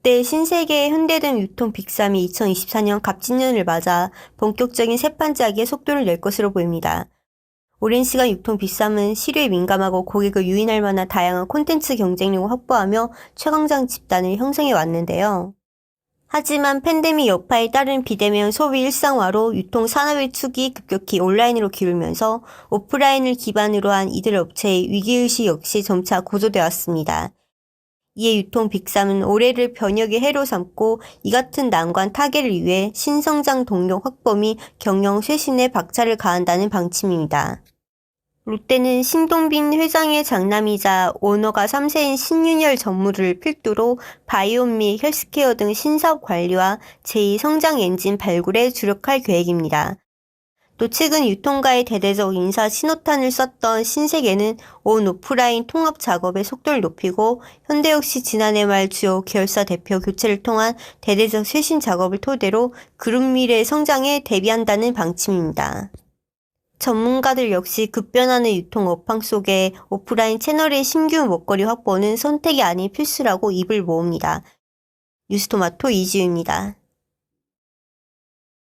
롯데 신세계 현대등 유통 빅3이 2024년 갑진년을 맞아 본격적인 세판짜기에 속도를 낼 것으로 보입니다. 오랜 시간 유통 빅3은 시류에 민감하고 고객을 유인할 만한 다양한 콘텐츠 경쟁력을 확보하며 최강장 집단을 형성해 왔는데요. 하지만 팬데믹 여파에 따른 비대면 소비 일상화로 유통 산업의 축이 급격히 온라인으로 기울면서 오프라인을 기반으로 한 이들 업체의 위기의식 역시 점차 고조되어 왔습니다. 이에 유통 빅3은 올해를 변혁의 해로 삼고 이 같은 난관 타개를 위해 신성장 동력 확보 및 경영 쇄신에 박차를 가한다는 방침입니다. 롯데는 신동빈 회장의 장남이자 오너가 3세인 신윤열 전무를 필두로 바이옴 및 헬스케어 등 신사업 관리와 제2 성장 엔진 발굴에 주력할 계획입니다. 또 최근 유통가의 대대적 인사 신호탄을 썼던 신세계는 온 오프라인 통합 작업의 속도를 높이고 현대 역시 지난해 말 주요 계열사 대표 교체를 통한 대대적 쇄신 작업을 토대로 그룹 미래 성장에 대비한다는 방침입니다. 전문가들 역시 급변하는 유통 업황 속에 오프라인 채널의 신규 먹거리 확보는 선택이 아닌 필수라고 입을 모읍니다. 뉴스토마토 이지우입니다.